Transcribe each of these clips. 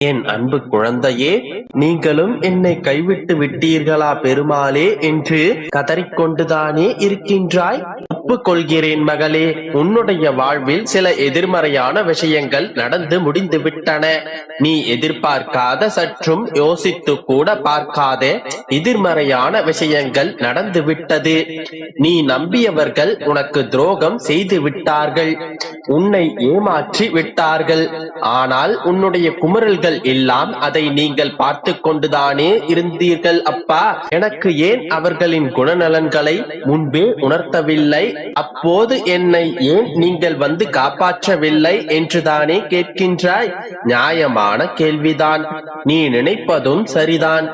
என் அன்பு குழந்தையே நீங்களும் என்னை கைவிட்டு விட்டீர்களா பெருமாளே என்று கதறிக்கொண்டுதானே இருக்கின்றாய்? ஒப்புக்கொள்கிறேன் மகளே உன்னுடைய வாழ்வில் சில எதிர்மறையான விஷயங்கள் நடந்து முடிந்து விட்டன நீ எதிர்பார்க்காத சற்றும் யோசித்து கூட பார்க்காத. எதிர்மறையான விஷயங்கள் நடந்து விட்டது நீ நம்பியவர்கள் உனக்கு துரோகம் செய்து விட்டார்கள் உன்னை ஏமாற்றி விட்டார்கள். ஆனால் உன்னுடைய குமுறல்கள் எல்லாம் அதை நீங்கள் பார்த்து கொண்டுதானே இருந்தீர்கள் அப்பா. எனக்கு ஏன் அவர்களின் குணநலன்களை முன்பே உணர்த்தவில்லை? அப்போது என்னை ஏன் நீங்கள் வந்து காப்பாற்றவில்லை என்றுதானே கேட்கின்றாய்? நியாயமான கேள்விதான். நீ நினைப்பதும் சரிதான்.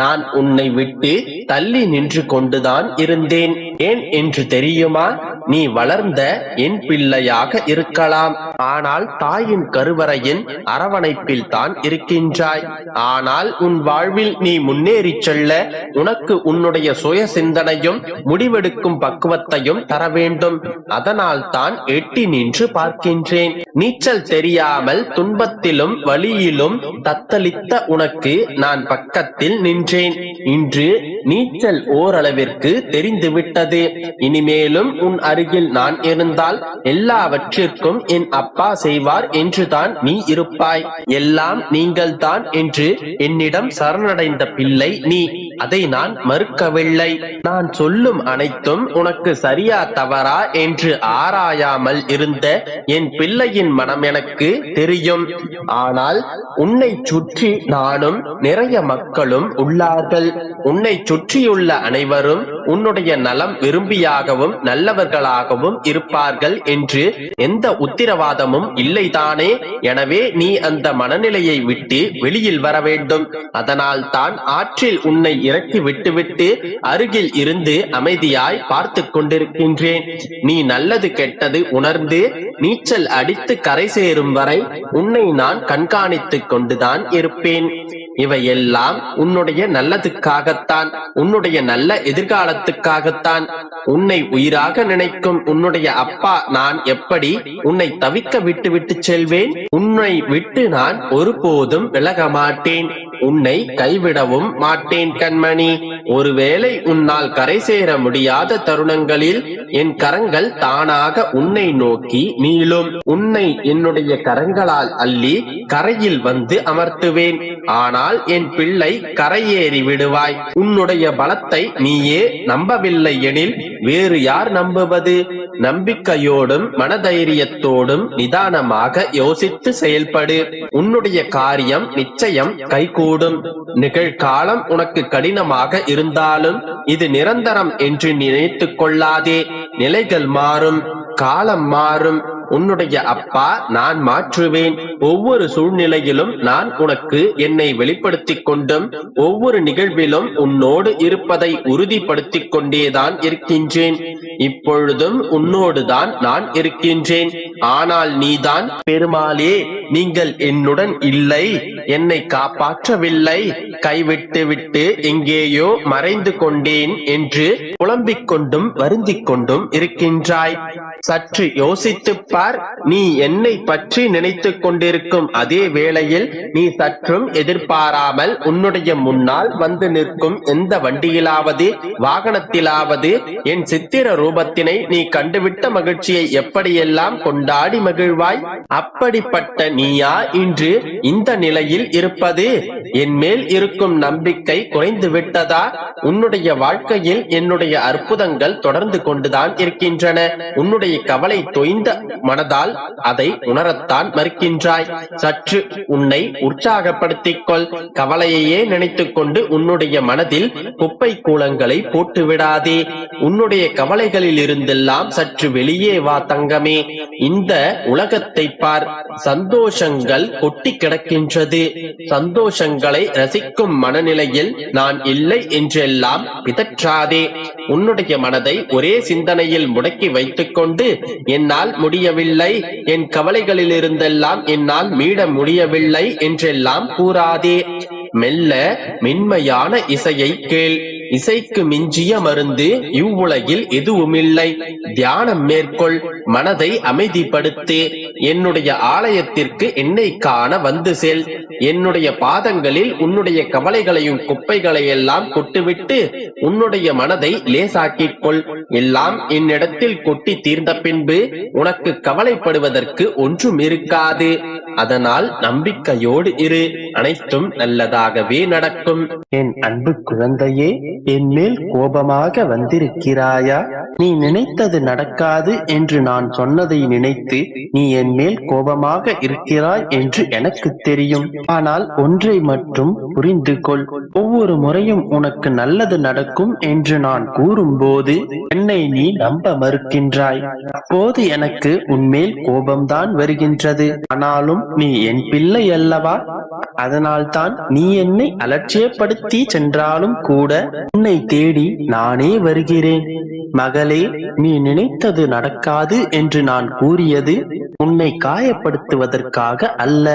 நான் உன்னை விட்டு தள்ளி நின்று கொண்டுதான் இருந்தேன். ஏன் என்று தெரியுமா? நீ வளர்ந்த என் பிள்ளையாக இருக்கலாம். ஆனால் தாயின் கருவறையின் அரவணைப்பில் தான் இருக்கின்றாய். ஆனால் உன் வாழ்வில் நீ முன்னேறி செல்ல உனக்கு உன்னுடைய சுய சிந்தனையும் முடிவெடுக்கும் பக்குவத்தையும் தர வேண்டும். அதனால் தான் எட்டி நின்று பார்க்கின்றேன். நீச்சல் தெரியாமல் துன்பத்திலும் வழியிலும் தத்தளித்த உனக்கு நான் பக்கத்தில் நின்றேன். இன்று நீச்சல் ஓரளவிற்கு தெரிந்துவிட்டது. இனிமேலும் உன் அருகில் நான் இருந்தால் எல்லாவற்றிற்கும் என் அப்பா செய்வார் என்றுதான் நீ இருப்பாய். எல்லாம் நீங்கள்தான் என்று என்னிடம் சரணடைந்த பிள்ளை நீ. அதை நான் மறுக்கவில்லை. நான் சொல்லும் அனைத்தும் உனக்கு சரியா தவறா என்று ஆராயாமல் இருந்த என் பிள்ளையின் மனம் எனக்கு தெரியும். ஆனால் உன்னை சுற்றி நானும் நிறைய மக்களும் உள்ளார்கள். உன்னை சுற்றியுள்ள அனைவரும் உன்னுடைய நலம் விரும்பியாகவும் நல்லவர்களாகவும் இருப்பார்கள் என்று எந்த உத்திரவாதமும் இல்லைதானே? எனவே நீ அந்த மனநிலையை விட்டு வெளியில் வர வேண்டும். அதனால் தான் ஆற்றில் உன்னை இறக்கி விட்டுவிட்டு அருகில் இருந்து அமைதியாய் பார்த்து கொண்டிருக்கின்றேன். நீ நல்லது கெட்டது உணர்ந்து நீச்சல் அடித்து கரை சேரும் வரை உன்னை நான் கண்காணித்துக் கொண்டுதான் இருப்பேன். இவையெல்லாம் உன்னுடைய நல்லதுக்காகத்தான் உன்னுடைய நல்ல எதிர்காலத்துக்காகத்தான். உன்னை உயிராக நினைக்கும் உன்னுடைய அப்பா நான் எப்படி உன்னை தவிக்க விட்டு விட்டு செல்வேன்? உன்னை விட்டு நான் ஒருபோதும் விலக மாட்டேன் உன்னை கைவிடவும் மாட்டேன் கண்மணி. ஒருவேளை உன்னால் கரை சேர முடியாத தருணங்களில் என் கரங்கள் தானாக உன்னை நோக்கி நீளும். உன்னை என்னுடைய கரங்களால் அள்ளி கரையில் வந்து அமர்த்துவேன். ஆனால் என் பிள்ளை கரையேறி விடுவாய். உன்னுடைய பலத்தை நீயே நம்பவில்லை எனில் வேறு யார் நம்புவது? நம்பிக்கையோடும் மனதைரியத்தோடும் நிதானமாக யோசித்து செயல்படு. உன்னுடைய காரியம் நிச்சயம் கைகூடும். நிகழ்காலம் உனக்கு கடினமாக இருந்தாலும் இது நிரந்தரம் என்று நினைத்துக் கொள்ளாதே. நிலைகள் மாறும் காலம் மாறும். உன்னுடைய அப்பா நான் மாற்றுவேன். ஒவ்வொரு சூழ்நிலையிலும் நான் உனக்கு என்னை வெளிப்படுத்திக் கொண்டும் ஒவ்வொரு நிகழ்விலும் உன்னோடு இருப்பதை உறுதிப்படுத்திக் கொண்டேதான் இருக்கின்றேன். இப்பொழுதும் உன்னோடுதான் நான் இருக்கின்றேன். ஆனால் நீதான் பெருமாளே நீங்கள் என்னுடன் இல்லை. என்னை காப்பாற்றவில்லை. கைவிட்டு விட்டு எங்கேயோ மறைந்து கொண்டேன் என்று புலம்பிக் கொண்டும் வருந்திக் கொண்டும் இருக்கின்றாய். சற்று யோசித்துப் பார் நீ என்னை பற்றி நினைத்துக் கொண்டிருக்கும் அதே வேளையில் நீ சற்றும் எதிர்பாராமல் உன்னுடைய முன்னால் வந்து நிற்கும் எந்த வண்டியிலாவது வாகனத்திலாவது என் சித்திர ரூபத்தினை நீ கண்டுவிட்ட மகிழ்ச்சியை எப்படியெல்லாம் கொண்டாடி மகிழ்வாய்? அப்படிப்பட்ட நீயா இன்று இந்த நிலையில் இருப்பது? என் மேல் இருக்கும் நம்பிக்கை குறைந்து விட்டதா? உன்னுடைய வாழ்க்கையில் என்னுடைய அற்புதங்கள் தொடர்ந்து கொண்டுதான் இருக்கின்றன. உன்னுடைய கவலை தொய்ந்த மனதால் அதை உணரத்தான் மறுக்கின்றாய். சற்று உன்னை உற்சாகப்படுத்திக் கொள் கவலையையே நினைத்துக் கொண்டு உன்னுடைய மனதில் குப்பை கூலங்களை போட்டுவிடாதே. உன்னுடைய கவலைகளில் இருந்தெல்லாம் சற்று வெளியே வா தங்கமே. இந்த உலகத்தை பார். சந்தோஷங்கள் கொட்டி கிடக்கின்றது. சந்தோஷங்களை ரசிக்கும் மனநிலையில் நான் இல்லை என்றெல்லாம் பிதற்றாதே. உன்னுடைய மனதை ஒரே சிந்தனையில் முடக்கி வைத்துக் கொண்டு என்னால் முடியவில்லை. என் கவலைகளிலிருந்தெல்லாம் என்னால் மீட முடியவில்லை என்றெல்லாம் கூறாதே. மெல்ல மென்மையான இசையை கேள். இசைக்கு மிஞ்சிய மருந்து இவ்வுலகில் எதுவுமில்லை. தியானம் மேற்கொள் மனதை அமைதிப்படுத்து என்னுடைய ஆலயத்திற்கு என்னை காண வந்து செல். என்னுடைய பாதங்களில் உன்னுடைய கவலைகளையும் குப்பைகளை எல்லாம் கொட்டுவிட்டு உன்னுடைய மனதை லேசாக்கிக் கொள் எல்லாம் என்னிடத்தில் கொட்டி தீர்ந்த பின்பு உனக்கு கவலைப்படுவதற்கு ஒன்றும் இருக்காது. அதனால் நம்பிக்கையோடு இரு. அனைத்தும் நல்லதாகவே நடக்கும். என் அன்பு குழந்தையே என் மேல் கோபமாக வந்திருக்கிறாயா? நீ நினைத்தது நடக்காது என்று நான் சொன்னதை நினைத்து நீ என் மேல் கோபமாக இருக்கிறாய் என்று எனக்கு தெரியும். ஆனால் ஒன்றை மட்டும் புரிந்து கொள். ஒவ்வொரு முறையும் உனக்கு நல்லது நடக்கும் என்று நான் கூறும்போது என்னை நீ நம்ப மறுக்கின்றாய். அப்போது எனக்கு உன்மேல் கோபம்தான் வருகின்றது. ஆனாலும் நீ என் பிள்ளை அல்லவா? அதனால்தான் நீ என்னை அலட்சியப்படுத்தி சென்றாலும் கூட உன்னை தேடி நானே வருகிறேன். மகளே நீ நினைத்தது நடக்காது என்று நான் கூறியது உன்னை காயப்படுத்துவதற்காக அல்ல.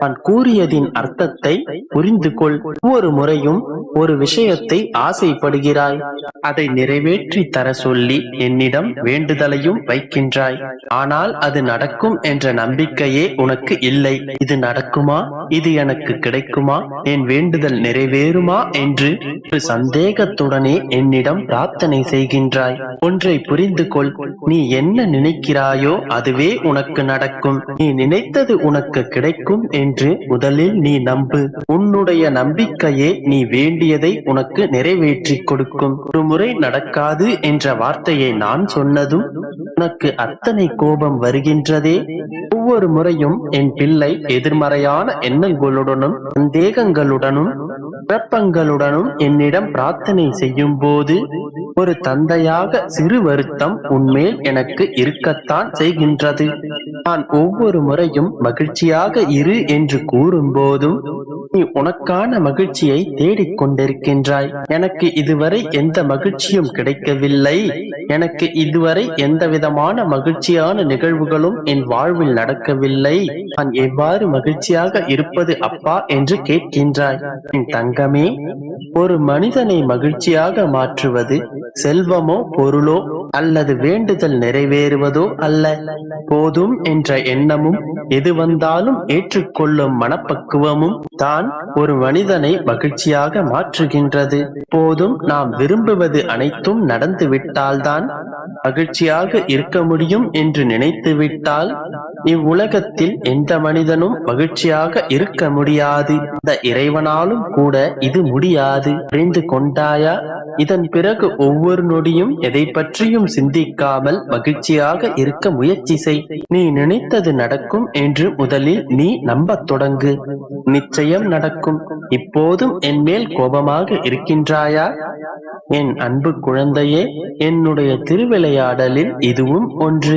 நான் கூறியதின் அர்த்தத்தை புரிந்து கொள் ஒவ்வொரு முறையும் ஒரு விஷயத்தை ஆசைப்படுகிறாய். அதை நிறைவேற்றி தர சொல்லி என்னிடம் வேண்டுதலையும் வைக்கின்றாய். ஆனால் அது நடக்கும் என்ற நம்பிக்கையே உனக்கு இல்லை. இது நடக்குமா? இது எனக்கு கிடைக்குமா? என் வேண்டுதல் நிறைவேறுமா என்று ஒரு சந்தேகத்துடனே என்னிடம் பிரார்த்தனை செய்கின்றாய். ஒன்றை புரிந்து கொள் நீ என்ன நினைக்கிறாயோ அதுவே உனக்கு நடக்கும். நீ நினைத்தது உனக்கு கிடைக்கும் என்று முதலில் நீ நம்பு. உன்னுடைய நம்பிக்கையே நீ வேண்டியதை உனக்கு நிறைவேற்றி கொடுக்கும். ஒரு முறை நடக்காது என்ற வார்த்தையை நான் சொன்னதும் உனக்கு அத்தனை கோபம் வருகின்றதே. ஒவ்வொரு முறையும் என் பிள்ளை எதிர்மறையான எண்ணங்களுடனும் சந்தேகங்களுடனும் குழப்பங்களுடனும் என்னிடம் பிரார்த்தனை செய்யும் போது ஒரு தந்தையாக சிறு வருத்தம் உன்மேல் எனக்கு இருக்கத்தான் செய்கின்றது. நான் ஒவ்வொரு முறையும் மகிழ்ச்சியாக இரு என்று கூறும் போதும் நீ உனக்கான மகிழ்ச்சியை தேடிக் கொண்டிருக்கின்றாய். எனக்கு இதுவரை எந்த மகிழ்ச்சியும் கிடைக்கவில்லை. எனக்கு இதுவரை எந்த விதமான மகிழ்ச்சியான நிகழ்வுகளும் என் வாழ்வில் நடக்கவில்லை. நான் எவ்வாறு மகிழ்ச்சியாக இருப்பது அப்பா என்று கேட்கின்றாய். என் தங்கமே ஒரு மனிதனை மகிழ்ச்சியாக மாற்றுவது செல்வமோ பொருளோ அல்லது வேண்டுதல் நிறைவேறுவதோ அல்ல. போதும் என்ற எண்ணமும் எது வந்தாலும் ஏற்றுக்கொள்ளும் மனப்பக்குவமும் தான் ஒரு மனிதனை மகிழ்ச்சியாக மாற்றுகின்றது. போதும் நாம் விரும்புவது அனைத்தும் நடந்துவிட்டால்தான் மகிழ்ச்சியாக இருக்க முடியும் என்று நினைத்து விட்டால் இவ்வுலகத்தில் எந்த மனிதனும் மகிழ்ச்சியாக இருக்க முடியாது. இந்த இறைவனாலும் கூட இது முடியாது. அறிந்து கொண்டாயா? இதன் பிறகு ஒவ்வொரு நொடியும் எதை பற்றியும் சிந்திக்காமல் மகிழ்ச்சியாக இருக்க முயற்சி செய். நீ நினைத்தது நடக்கும் என்று முதலில் நீ நம்பத் தொடங்கு. நிச்சயம் நடக்கும். இப்போதும் என் மேல் கோபமாக இருக்கின்றாயா? என் அன்பு குழந்தையே என்னுடைய விளையாடலில் இதுவும் ஒன்று.